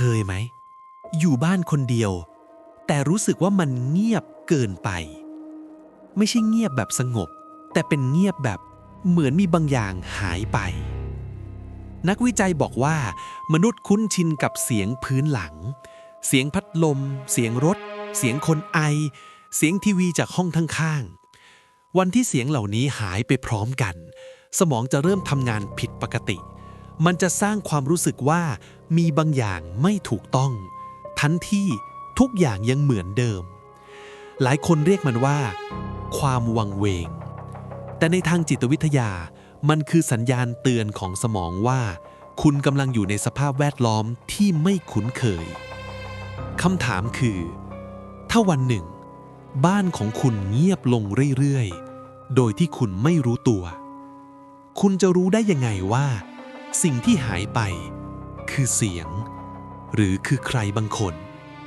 เคยไหม อยู่บ้านคนเดียว แต่รู้สึกว่ามันเงียบเกินไป ไม่ใช่เงียบแบบสงบ แต่เป็นเงียบแบบเหมือนมีบางอย่างหายไป นักวิจัยบอกว่า มนุษย์คุ้นชินกับเสียงพื้นหลัง เสียงพัดลม เสียงรถ เสียงคนไอ เสียงทีวีจากห้องข้างๆวันที่เสียงเหล่านี้หายไปพร้อมกัน สมองจะเริ่มทำงานผิดปกติ มันจะสร้างความรู้สึกว่ามีบางอย่างไม่ถูกต้อง ทันที่ทุกอย่างยังเหมือนเดิม หลายคนเรียกมันว่า ความวังเวง แต่ในทางจิตวิทยามันคือสัญญาณเตือนของสมองว่า คุณกำลังอยู่ในสภาพแวดล้อมที่ไม่คุ้นเคยคำถามคือ ถ้าวันหนึ่ง บ้านของคุณเงียบลงเรื่อยๆ โดยที่คุณไม่รู้ตัว คุณจะรู้ได้ยังไงว่า สิ่งที่หายไป คือเสียง หรือคือใครบางคน